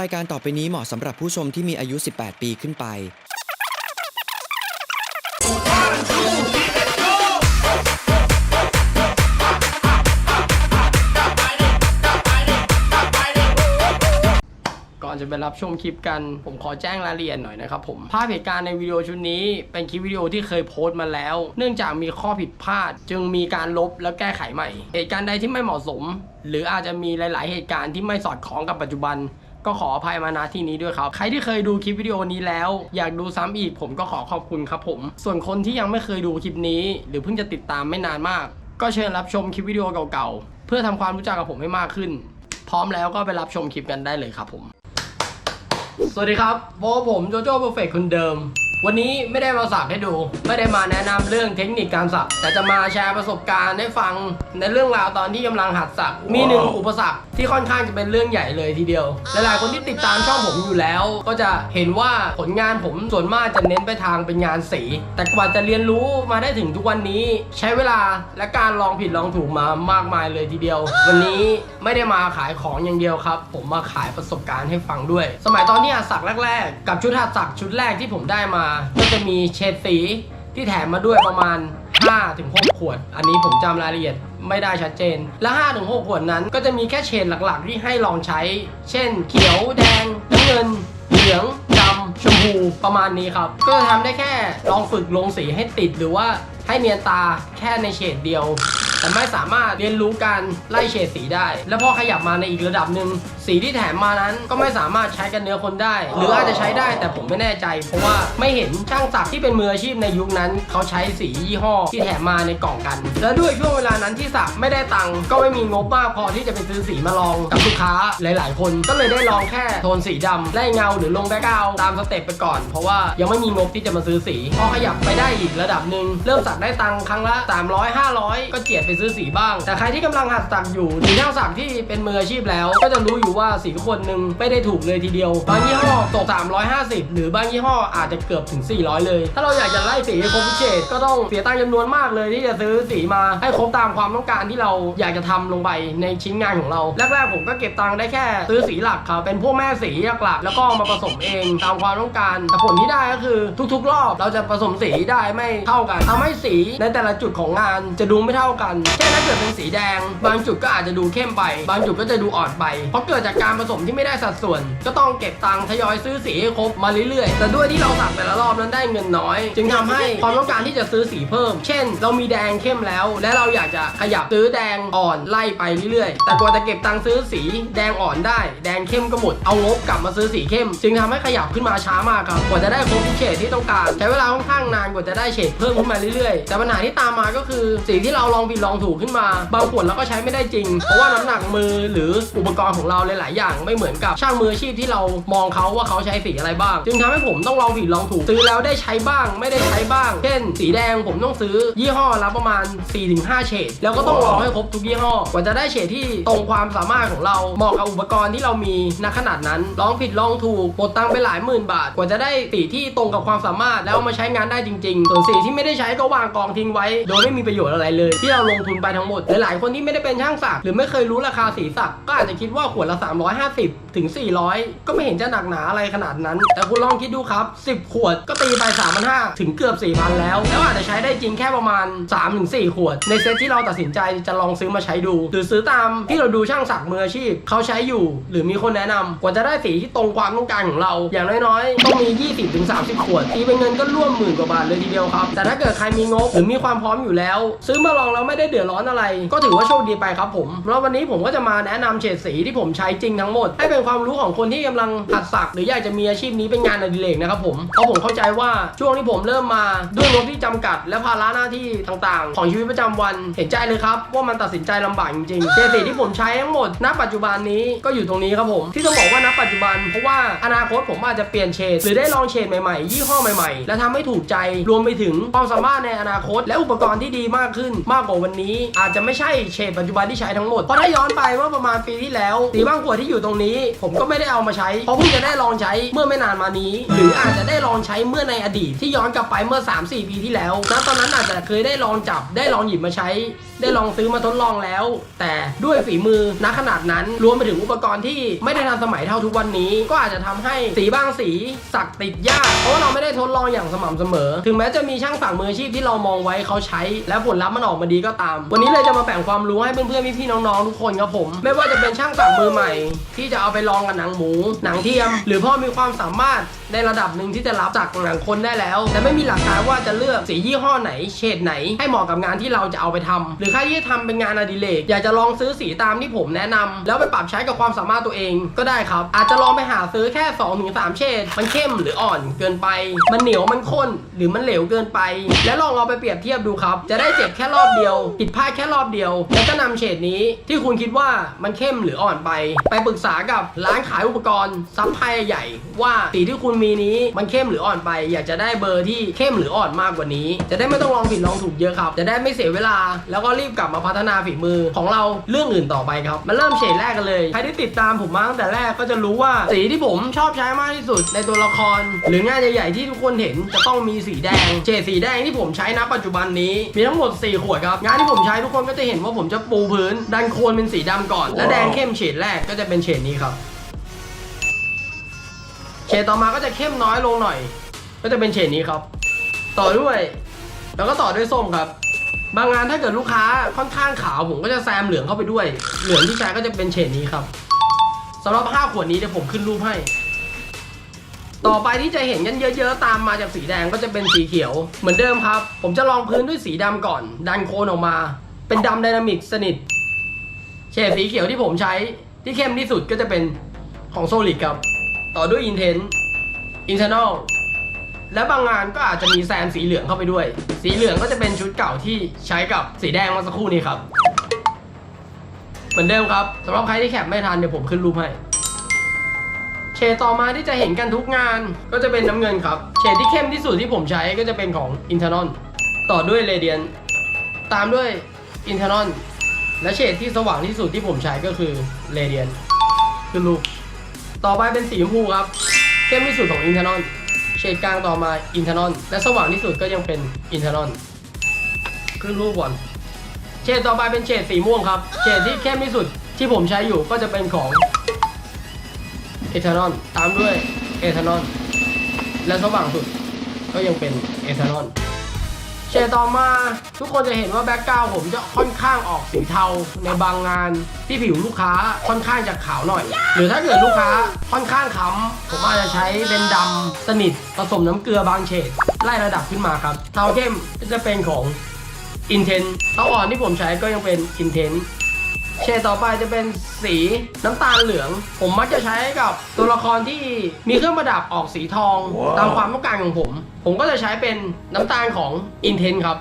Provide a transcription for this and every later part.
รายการต่อไปนี้เหมาะสำหรับผู้ชมที่มีอายุ 18 ปีขึ้นไป ก่อนจะไปรับชมคลิปกัน ผมขอแจ้งรายละเอียดหน่อยนะครับผม ภาพเหตุการณ์ในวิดีโอชุดนี้ เป็นคลิปวิดีโอที่เคยโพสต์มาแล้ว เนื่องจากมีข้อผิดพลาด จึงมีการลบและแก้ไขใหม่ เหตุการณ์ใดที่ไม่เหมาะสม หรืออาจจะมีหลาย ๆ เหตุการณ์ที่ไม่สอดคล้องกับปัจจุบัน ก็ขออภัยมาณที่นี้ด้วยครับ ใครที่เคยดูคลิปวิดีโอนี้แล้ว อยากดูซ้ำอีกผมก็ขอขอบคุณครับผม ส่วนคนที่ยังไม่เคยดูคลิปนี้ หรือเพิ่งจะติดตามไม่นานมาก ก็เชิญรับชมคลิปวิดีโอเก่าๆ เพื่อทำความรู้จักกับผมให้มากขึ้น พร้อมแล้วก็ไปรับชมคลิปกันได้เลยครับผม สวัสดีครับโบผมโจโจ้ p e r f e c t คนเดิมวันนี้ไม่ได้มาสักให้ดู ไม่ได้มาแนะนำเรื่องเทคนิคการสักแต่จะมาแชร์ประสบการณ์ให้ฟังในเรื่องราวตอนที่กำลังหัดสัก มีหนึ่งอุปสรรค ที่ค่อนข้างจะเป็นเรื่องใหญ่เลยทีเดียว หลายๆคนที่ติดตามช่องผมอยู่แล้ว ก็จะเห็นว่าผลงานผมส่วนมากจะเน้นไปทางเป็นงานสี แต่กว่าจะเรียนรู้มาได้ถึงทุกวันนี้ ใช้เวลาและการลองผิดลองถูกมามากมายเลยทีเดียว วันนี้ไม่ได้มาขายของอย่างเดียวครับ ผมมาขายประสบการณ์ให้ฟังด้วย สมัยตอนที่หัดสักแรก ๆ กับชุดหัดสักชุดแรกที่ผมได้มา ก็จะมีเฉดสีที่แถมมาด้วยประมาณ 5-6ขวด อันนี้ผมจำรายละเอียดไม่ได้ชัดเจน และ5-6ขวดนั้น ก็จะมีแค่เฉดหลักๆ ที่ให้ลองใช้ เช่น เขียวแดงน้ำเงินเหลืองดำชมพูประมาณนี้ครับ ก็จะทำได้แค่ลองฝึกลงสีให้ติดหรือว่าให้เนียนตาแค่ในเฉดเดียว แต่ไม่สามารถเรียนรู้การไล่เฉดสีได้ แล้วพอขยับมาในอีกระดับหนึ่งสีที่แถมมานั้นก็ไม่สามารถใช้กันเนื้อคนได้ หรืออาจจะใช้ได้แต่ผมไม่แน่ใจ เพราะว่าไม่เห็นช่างสักที่เป็นมืออาชีพในยุคนั้น เขาใช้สียี่ห้อที่แถมมาในกล่องกัน แล้วด้วยช่วงเวลานั้นที่สักไม่ได้ตังค์ก็ไม่มีงบมากพอที่จะไปซื้อสีมาลองกับลูกค้าหลาย ๆ คนก็เลยได้ลองแค่โทนสีดำไล่เงาหรือลงแบ็คกราตามสเต็ปไปก่อน เพราะว่ายังไม่มีงบที่จะมาซื้อสีพอขยับไปได้อีกระดับหนึ่งเริ่มสักได้ตังค์ครั้งละ 300 500 ก็เจียดไปซื้อสีบ้าง แต่ใครที่กำลังหัดสักอยู่หรือช่างสักที่เป็นมืออาชีพแล้ว ก็จะรู้อยู่ว่าสีคนหนึ่งไม่ได้ถูกเลยทีเดียว บางยี่ห้อตก 350 หรือบางยี่ห้ออาจจะเกือบถึง 400 เลย ถ้าเราอยากจะไล่สีให้ครบทุกเฉดก็ต้องเสียตังค์จำนวนมากเลยที่จะซื้อสีมาให้ครบตามความต้องการที่เราอยากจะทำลงไปในชิ้นงานของเราแรกๆผมก็เก็บตังค์ได้แค่ซื้อสีหลักครับเป็นพวกแม่สีหลักแล้วก็มาผสมเองตามความต้องการแต่ผลที่ได้ก็คือทุก ๆ รอบเราจะผสมสีได้ไม่เท่ากันทำให้สีในแต่ละจุดของงานจะดูไม่เท่ากันเช่นถ้าเกิดเป็นสีแดง บางจุดก็อาจจะดูเข้มไป บางจุดก็จะดูอ่อนไป เพราะเกิดจากการผสมที่ไม่ได้สัดส่วน ก็ต้องเก็บตังค์ทยอยซื้อสีให้ครบมาเรื่อยๆ แต่ด้วยที่เราสักแต่ละรอบนั้นได้เงินน้อย จึงทำให้ความต้องการที่จะซื้อสีเพิ่ม เช่น เรามีแดงเข้มแล้ว และเราอยากจะขยับซื้อแดงอ่อนไล่ไปเรื่อยๆ แต่กว่าจะเก็บตังค์ซื้อสีแดงอ่อนได้ แดงเข้มก็หมด เอางบกลับมาซื้อสีเข้ม จึงทำให้ขยับขึ้นมาช้ามากครับ กว่าจะได้ครบทุกเฉดที่ต้องการ ใช้เวลาค่อนข้างนานกว่าจะได้เฉดเพิ่มขึ้นมาเรื่อยๆ แต่ปัญหาที่ตามมาก็คือสีที่เราลองผิดลองถูกขึ้นมา บางขวดเราก็ใช้ไม่ได้จริง เพราะว่าน้ำหนักมือหรืออุปกรณ์ของเราหลาย ๆ อย่างไม่เหมือนกับช่างมืออาชีพที่เรามองเขาว่าเขาใช้สีอะไรบ้าง จึงทำให้ผมต้องลองผิดลองถูกซื้อแล้วได้ใช้บ้างไม่ได้ใช้บ้าง เช่น สีแดงผมต้องซื้อยี่ห้อละประมาณ 4-5 เฉดแล้วก็ต้องลองให้ครบทุกยี่ห้อกว่าจะได้เฉดที่ตรงความสามารถของเราเหมาะกับอุปกรณ์ที่เรามีณขนาดนั้นลองผิดลองถูกหมดตังไปหลายหมื่นบาท กว่าจะได้สีที่ตรงกับความสามารถแล้วมาใช้งานได้จริง ๆ ส่วนสีที่ไม่ได้ใช้ก็วางกองทิ้งไว้ โดยไม่มีประโยชน์อะไรเลย ที่เราลงทุนไปทั้งหมด หลายๆคนที่ไม่ได้เป็นช่างสักหรือไม่เคยรู้ราคาสีสักก็อาจจะคิดว่าขวดละ 350 ถึง 400 ก็ไม่เห็นจะหนักหนาอะไรขนาดนั้น แต่คุณลองคิดดูครับ 10 ขวดก็ตีไป 3,500 ถึงเกือบ 4,000 แล้ว แล้วอาจจะใช้ได้จริงแค่ประมาณ 3-4 ขวด ในเซตที่เราตัดสินใจจะลองซื้อมาใช้ดู หรือซื้อตามที่เราดูช่างสักมืออาชีพเขาใช้อยู่ หรือมีคนแนะนำกว่าจะได้สีที่ตรงความต้องการของเรา อย่างน้อยๆต้องมี 20-30 ขวดตีเป็นเงินก็ร่วมหมื่นกว่าบาทเลยทีเดียวครับแต่ถ้าเกิดใครมีงบหรือมีความพร้อมอยู่แล้ว ซื้อมาลองแล้วไม่ได้เดือดร้อนอะไร ก็ถือว่าโชคดีไปครับผมแล้ววันนี้ผมก็จะมาแนะนำเฉดสีที่ผมใช้จริงทั้งหมด ให้เป็นความรู้ของคนที่กำลังหัดสักหรืออยากจะมีอาชีพนี้เป็นงานอดิเรกนะครับผมเพราะผมเข้าใจว่าช่วงที่ผมเริ่มมาด้วยงบที่จำกัด และภาระหน้าที่ต่างๆ ของชีวิตประจำวันเห็นใจเลยครับ ว่ามันตัดสินใจลำบากจริงๆเฉดสีที่ผมใช้ทั้งหมดณปัจจุบันนี้ก็อยู่ตรงนี้ครับผมที่ต้องบอกว่าณปัจจุบัน เพราะว่าอนาคตผมอาจจะเปลี่ยนเฉดหรือได้ลองเฉดใหม่ๆ ยี่ห้อใหม่ๆ และทำให้ถูกใจรวมไปถึงความสามารถในอนาคต และอุปกรณ์ที่ดีมากขึ้นมากกว่าวันนี้อาจจะไม่ใช่เฉดปัจจุบันที่ใช้ทั้งหมด เพราะถ้าย้อนไปเมื่อประมาณปีที่แล้ว สีบางขวดที่อยู่ตรงนี้ ผมก็ไม่ได้เอามาใช้ เพราะเพิ่งจะได้ลองใช้เมื่อไม่นานมานี้ หรืออาจจะได้ลองใช้เมื่อในอดีตที่ย้อนกลับไปเมื่อ 3-4 ปีที่แล้วณตอนนั้นอาจจะเคยได้ลองจับได้ลองหยิบมาใช้ ได้ลองซื้อมาทดลองแล้ว แต่ด้วยฝีมือณขนาดนั้นรวมไปถึงอุปกรณ์ที่ไม่ได้ทันสมัยเท่าทุกวันนี้ ก็อาจจะทำให้สีบางสีสักติดยากเพราะว่าเราไม่ได้ทดลองอย่างสม่ำเสมอ ถึงแม้จะมีช่างสักมืออาชีพที่เรามองไว้เขาใช้ แล้วผลลัพธ์มันออกมาดีก็ตามวันนี้เลยจะมาแบ่งความรู้ให้เพื่อนๆพี่ๆน้องๆทุกคนครับผม ไม่ว่าจะเป็นช่างสักมือใหม่ ที่จะเอาไปลองกับหนังหมู หนังเทียม หรือพ่อมีความสามารถในระดับหนึ่งที่จะรับจากหนังคนได้แล้ว แต่ไม่มีหลักการว่าจะเลือกสียี่ห้อไหนเฉดไหน ให้เหมาะกับงานที่เราจะเอาไปทำหรือใครที่จะทำเป็นงานอดิเรกอยากจะลองซื้อสีตามที่ผมแนะนำแล้วไปปรับใช้กับความสามารถตัวเองก็ได้ครับ อาจจะลองไปหาซื้อแค่2อถึงสเฉดมันเข้มหรืออ่อนเกินไป มันเหนียวมันข้นหรือมันเหลวเกินไป แล้วลองเอาไปเปรียบเทียบดูครับ จะได้เจ็บแค่รอบเดียวผิดพลาดแค่รอบเดียว แล้วก็นำเฉดนี้ที่คุณคิดว่ามันเข้มหรืออ่อนไป ไปปรึกษากับร้านขายอุปกรณ์ซัพพลายใหญ่ว่าสีที่คุณมีนี้มันเข้มหรืออ่อนไป อยากจะได้เบอร์ที่เข้มหรืออ่อนมากกว่านี้ จะได้ไม่ต้องลองผิดลองถูกเยอะครับ จะได้ไม่เสียเวลา แล้วก็รีบกลับมาพัฒนาฝีมือของเราเรื่องอื่นต่อไปครับมาเริ่มเฉดแรกกันเลยใครที่ติดตามผมมาตั้งแต่แรกก็จะรู้ว่าสีที่ผมชอบใช้มากที่สุดในตัวละคร หรืองานใหญ่ๆที่ทุกคนเห็นจะต้องมีสีแดงเฉดสีแดงที่ผมใช้ณปัจจุบันนี้มีทั้งหมด 4 ขวดครับงานที่ผมใช้ทุกคนก็จะเห็นว่าผมจะปูพื้นดันโคนเป็นสีดำก่อน และแดงเข้มเฉดแรกก็จะเป็นเฉดนี้ครับ ดต่อมาก็จะเข้มน้อยลงหน่อย ก็จะเป็นเฉดนี้ครับ ต่อด้วย แล้วก็ต่อด้วยส้มครับ บางงานถ้าเกิดลูกค้าค่อนข้างขาวผมก็จะแซมเหลืองเข้าไปด้วย เหลืองที่ใช้ก็จะเป็นเฉดนี้ครับสำหรับ5ขวดนี้เดี๋ยวผมขึ้นรูปให้ ต่อไปที่จะเห็นกันเยอะ ๆ ตามมาจากสีแดงก็จะเป็นสีเขียว เหมือนเดิมครับ ผมจะลองพื้นด้วยสีดำก่อน ดันโคนออกมา เป็นดำไดนามิกสนิทเฉดสีเขียวที่ผมใช้ที่เข้มที่สุดก็จะเป็นของโซลิดครับ ต่อด้วยอินเทนอินเทอร์นอลและบางงานก็อาจจะมีแซมสีเหลืองเข้าไปด้วย สีเหลืองก็จะเป็นชุดเก่าที่ใช้กับสีแดงเมื่อสักครู่นี้ครับ เหมือนเดิมครับสำหรับใครที่แคปไม่ทันเดี๋ยวผมขึ้นรูปให้ เฉดต่อมาที่จะเห็นกันทุกงานก็จะเป็นน้ำเงินครับ เฉดที่เข้มที่สุดที่ผมใช้ก็จะเป็นของ i n t e r n a l ต่อด้วย Radiant ตามด้วย i n t e r n a l และเฉดที่สว่างที่สุดที่ผมใช้ก็คือ Radiant คือรูป ต่อไปเป็นสีชมพูครับ เข้มที่สุดของ i n t e r n a l เฉดกลางต่อมา i n t e r n a l และสว่างที่สุดก็ยังเป็น i n t e r n a l ขึ้นรูปก่อนเฉดต่อไปเป็นเฉดสีม่วงครับเฉดที่เข้มที่สุดที่ผมใช้อยู่ก็จะเป็นของเอทานอลตามด้วยเอทานอลและสว่างสุดก็ยังเป็นเอทานอล เฉดต่อมาทุกคนจะเห็นว่าแบ็กกราวผมจะค่อนข้างออกสีเทาในบางงานที่ผิวลูกค้าค่อนข้างจะขาวหน่อย หรือถ้าเกิดลูกค้าค่อนข้างขำผมอาจจะใช้เป็นดำสนิทผสมน้ำเกลือบางเฉดไล่ระดับขึ้นมาครับเทาเข้มก็จะเป็นของอินเทนเทาอ่อนที่ผมใช้ก็ยังเป็นอิน เทนเฉดต่อไปจะเป็นสีน้ำตาลเหลือง ผมมักจะใช้กับตัวละครที่มีเครื่องประดับออกสีทองตามความต้องการของผม ผมก็จะใช้เป็นน้ำตาลของ Intense ครับ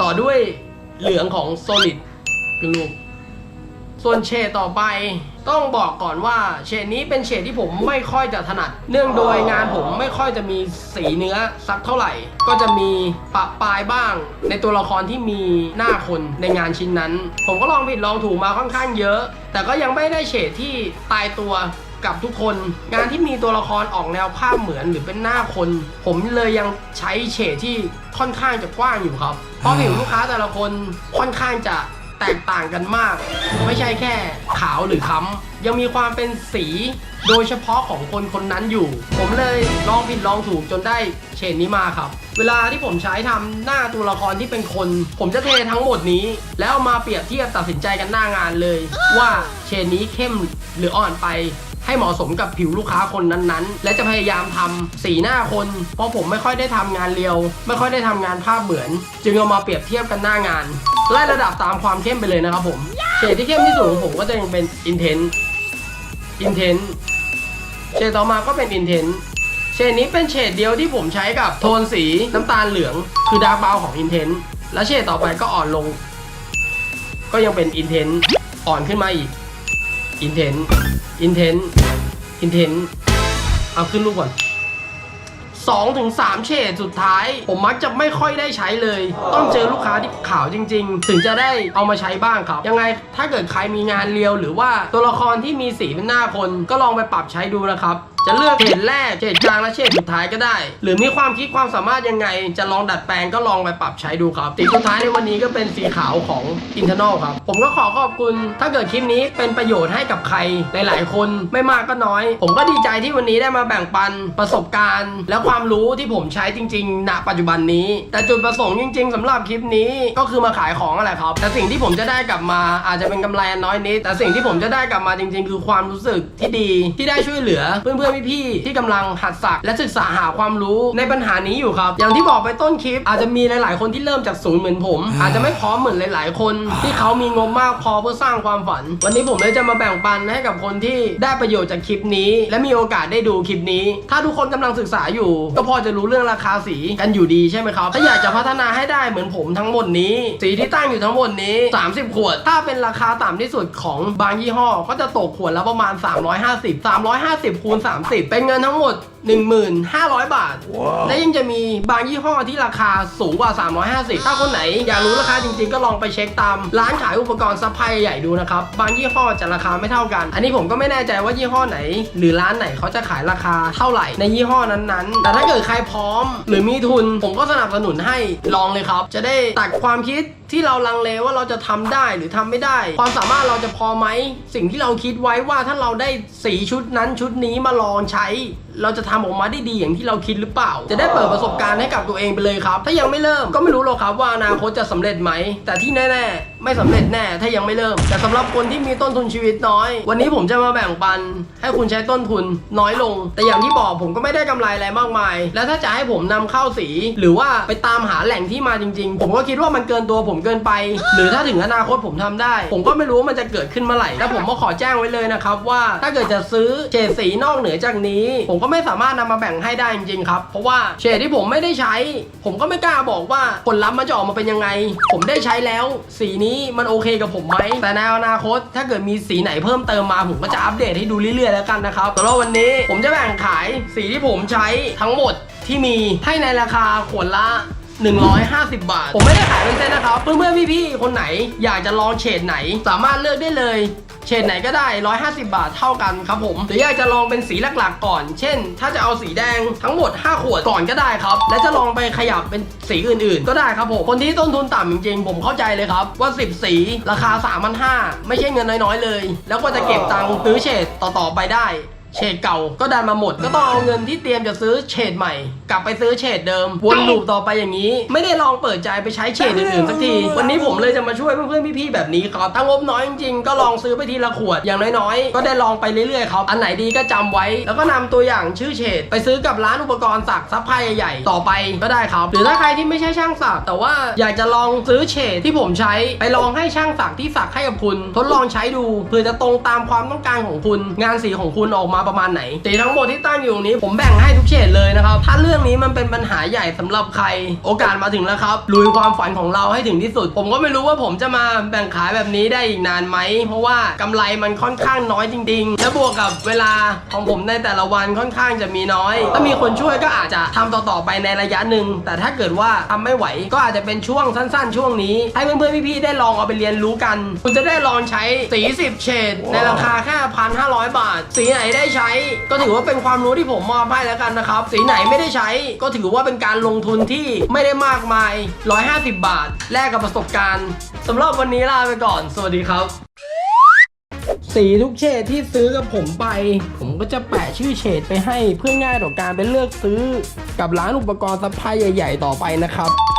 ต่อด้วยเหลืองของ Solid คือลูกส่วนเฉดต่อไป ต้องบอกก่อนว่าเฉดนี้เป็นเฉดที่ผมไม่ค่อยจะถนัด เนื่องโดยงานผมไม่ค่อยจะมีสีเนื้อสักเท่าไหร่ ก็จะมีปะปลายบ้าง ในตัวละครที่มีหน้าคนในงานชิ้นนั้น ผมก็ลองผิดลองถูกมาค่อนข้างเยอะ แต่ก็ยังไม่ได้เฉดที่ตายตัวกับทุกคน งานที่มีตัวละครออกแนวภาพเหมือนหรือเป็นหน้าคน ผมเลยยังใช้เฉดที่ค่อนข้างจะกว้างอยู่ครับเพราะผิวลูกค้าแต่ละคนค่อนข้างจะ แตกต่างกันมาก ไม่ใช่แค่ขาวหรือค้ำยังมีความเป็นสีโดยเฉพาะของคนคนนั้นอยู่ ผมเลยลองผิดลองถูกจนได้เชนนี้มาครับ เวลาที่ผมใช้ทำหน้าตัวละครที่เป็นคน ผมจะเททั้งหมดนี้ แล้วมาเปรียบเทียบตัดสินใจกันหน้างานเลย ว่าเชนนี้เข้มหรืออ่อนไป ให้เหมาะสมกับผิวลูกค้าคนนั้นๆ และจะพยายามทำสีหน้าคน เพราะผมไม่ค่อยได้ทำงานเรียว ไม่ค่อยได้ทำงานภาพเหมือน จึงเอามาเปรียบเทียบกันหน้างานไล่ระดับตามความเข้มไปเลยนะครับผมเฉดที่เข้มที่สุดของผมก็จะยังเป็น Intense Intense เฉดต่อมาก็เป็น Intense เฉดนี้เป็นเฉดเดียวที่ผมใช้กับโทนสีน้ำตาลเหลือง คือดาร์กบาวของ Intense และเฉดต่อไปก็อ่อนลง ก็ยังเป็น Intense อ่อนขึ้นมาอีก Intense อินเทนอินเทนเอาขึ้นรูปก่อน2-3ถึง3เฉดสุดท้าย ผมมักจะไม่ค่อยได้ใช้เลย ต้องเจอลูกค้าที่ขาวจริง ๆ ถึงจะได้เอามาใช้บ้างครับ ยังไงถ้าเกิดใครมีงานเรียวหรือว่าตัวละครที่มีสีเป็นหน้าคนก็ลองไปปรับใช้ดูนะครับ จะเลือกเฉดแรกเฉดกลางและเฉดสุดท้ายก็ได้ หรือมีความคิดความสามารถยังไง จะลองดัดแปลงก็ลองไปปรับใช้ดูครับสีสุดท้ายในวันนี้ก็เป็นสีขาวของ internal ครับ ผมก็ขอขอบคุณ ถ้าเกิดคลิปนี้เป็นประโยชน์ให้กับใครหลาย ๆ คนไม่มากก็น้อย ผมก็ดีใจที่วันนี้ได้มาแบ่งปันประสบการณ์ และความรู้ที่ผมใช้จริง ๆ ณ ปัจจุบันนี้ แต่จุดประสงค์จริง ๆสำหรับคลิปนี้ก็คือมาขายของอะไรครับ แต่สิ่งที่ผมจะได้กลับมาอาจจะเป็นกำไรน้อยนิดแต่สิ่งที่ผมจะได้กลับมาจริง ๆ คือความรู้สึกที่ดีที่ได้ช่วยเหลือเพื่อนๆพี่ๆที่กำลังหัดสักและศึกษาหาความรู้ในปัญหานี้อยู่ครับ อย่างที่บอกไปต้นคลิป อาจจะมีหลาย ๆ คนที่เริ่มจากศูนย์เหมือนผม อาจจะไม่พร้อมเหมือนหลาย ๆ คน ที่เขามีงบมากพอเพื่อสร้างความฝัน วันนี้ผมเลยจะมาแบ่งปันให้กับคนที่ได้ประโยชน์จากคลิปนี้ และมีโอกาสได้ดูคลิปนี้ ถ้าทุกคนกำลังศึกษาอยู่ ก็พอจะรู้เรื่องราคาสีกันอยู่ดีใช่ไหมครับถ้าอยากจะพัฒนาให้ได้เหมือนผมทั้งหมดนี้ สีที่ตั้งอยู่ทั้งหมดนี้ 30 ขวด ถ้าเป็นราคาต่ำที่สุดของบางยี่ห้อ ก็จะตกขวดละประมาณ 350 350คูณ30 เป็นเงินทั้งหมด 1500 บาท และยังจะมีบางยี่ห้อที่ราคาสูงกว่า 350 ถ้าคนไหนอยากรู้ราคาจริงๆ ก็ลองไปเช็คตามร้านขายอุปกรณ์ซัพพลายใหญ่ๆดูนะครับ บางยี่ห้อจะราคาไม่เท่ากัน อันนี้ผมก็ไม่แน่ใจว่ายี่ห้อไหน หรือร้านไหนเขาจะขายราคาเท่าไหร่ในยี่ห้อนั้นๆ แต่ถ้าเกิดใครพร้อม หรือมีทุน ผมก็สนับสนุนให้ลองเลยครับ จะได้ตัดความคิดที่เราลังเลว่าเราจะทำได้หรือทำไม่ได้ ความสามารถเราจะพอไหม สิ่งที่เราคิดไว้ว่าถ้าเราได้สีชุดนั้นชุดนี้มาลองใช้เราจะทำออกมาได้ดีอย่างที่เราคิดหรือเปล่า จะได้เปิดประสบการณ์ให้กับตัวเองไปเลยครับ ถ้ายังไม่เริ่มก็ไม่รู้หรอกครับว่าอนาคตจะสำเร็จไหม แต่ที่แน่ๆ ไม่สำเร็จแน่ ถ้ายังไม่เริ่ม แต่สำหรับคนที่มีต้นทุนชีวิตน้อย วันนี้ผมจะมาแบ่งปัน ให้คุณใช้ต้นทุนน้อยลง แต่อย่างที่บอกผมก็ไม่ได้กำไรอะไรมากมาย แล้วถ้าจะให้ผมนำเข้าสี หรือว่าไปตามหาแหล่งที่มาจริง ๆ ผมก็คิดว่ามันเกินตัวผมเกินไป หรือถ้าถึงอนาคตผมทำได้ ผมก็ไม่รู้ว่ามันจะเกิดขึ้นเมื่อไหร่และผมก็ขอแจ้งไว้เลยนะครับว่าถ้าเกิดจะซื้อเฉดสีนอกเหนือจากนี้ผมก็ไม่สามารถนำมาแบ่งให้ได้จริงๆครับ เพราะว่าเฉดที่ผมไม่ได้ใช้ ผมก็ไม่กล้าบอกว่าผลลัพธ์มันจะออกมาเป็นยังไง ผมได้ใช้แล้ว สีนี้มันโอเคกับผมไหมแต่ในอนาคต ถ้าเกิดมีสีไหนเพิ่มเติมมาผมก็จะอัปเดตให้ดูเรื่อยๆแล้วกันนะครับสำหรับวันนี้ผมจะแบ่งขายสีที่ผมใช้ทั้งหมดที่มีให้ในราคาขวดละ 150 บาท ผมไม่ได้ขายเป็นเส้นนะครับ เพื่อนๆพี่ๆคนไหนอยากจะลองเฉดไหน สามารถเลือกได้เลยเฉดไหนก็ได้ 150 บาทเท่ากันครับผมหรืออยากจะลองเป็นสีหลักๆก่อน เช่น ถ้าจะเอาสีแดงทั้งหมด 5 ขวดก่อนก็ได้ครับ และจะลองไปขยับเป็นสีอื่นๆ ก็ได้ครับผม คนที่ต้นทุนต่ำจริงๆ ผมเข้าใจเลยครับว่า 10 สีราคา 3,500 ไม่ใช่เงินน้อยๆเลย แล้วก็จะเก็บตังค์ซื้อเฉดต่อๆไปได้ เฉดเก่าก็ดันมาหมด ก็ต้องเอาเงินที่เตรียมจะซื้อเฉดใหม่กลับไปซื้อเฉดเดิม วนลูปต่อไปอย่างนี้ ไม่ได้ลองเปิดใจไปใช้เฉดอื่นๆสักที วันนี้ผมเลยจะมาช่วยเพื่อนๆพี่ๆแบบนี้ครับถ้างบน้อยจริงๆก็ลองซื้อไปทีละขวดอย่างน้อยๆ ก็ได้ลองไปเรื่อยๆครับอันไหนดีก็จำไว้ แล้วก็นำตัวอย่างชื่อเฉดไปซื้อกับร้านอุปกรณ์สักซัพพลายใหญ่ๆต่อไปก็ได้ครับ หรือถ้าใครที่ไม่ใช่ช่างสักแต่ว่าอยากจะลองซื้อเฉดที่ผมใช้ไปลองให้ช่างสักที่สักให้กับคุณทดลองใช้ดูเพื่อจะตรงตามความต้องการของคุณ งานสีของคุณออกมาประมาณไหนสีทั้งหมดที่ตั้งอยู่ตรงนี้ผมแบ่งให้ทุกเฉดเลยนะครับถ้าเรื่องนี้มันเป็นปัญหาใหญ่สำหรับใคร โอกาสมาถึงแล้วครับลุยความฝันของเราให้ถึงที่สุด ผมก็ไม่รู้ว่าผมจะมาแบ่งขายแบบนี้ได้อีกนานไหม เพราะว่ากำไรมันค่อนข้างน้อยจริงๆ และบวกกับเวลาของผมในแต่ละวันค่อนข้างจะมีน้อย ถ้ามีคนช่วยก็อาจจะทำต่อๆไปในระยะหนึ่ง แต่ถ้าเกิดว่าทำไม่ไหว ก็อาจจะเป็นช่วงสั้น ๆ ช่วงนี้ ให้เพื่อนๆพี่ๆได้ลองเอาไปเรียนรู้กัน คุณจะได้ลองใช้สี10เฉดในราคาแค่พันห้าร้อยบาท สีไหนได้ใช้ ก็ถือว่าเป็นความรู้ที่ผมมอบให้แล้วกันนะครับ สีไหนไม่ได้ใช้ช้ก็ถือว่าเป็นการลงทุนที่ไม่ได้มากมาย 150 บาท แลกกับประสบการณ์สำหรับวันนี้ลาไปก่อน สวัสดีครับ สีทุกเฉดที่ซื้อกับผมไป ผมก็จะแปะชื่อเฉดไปให้เพื่อง่ายต่อการไปเลือกซื้อกับร้านอุปกรณ์ซัพพลายใหญ่ ๆ ต่อไปนะครับ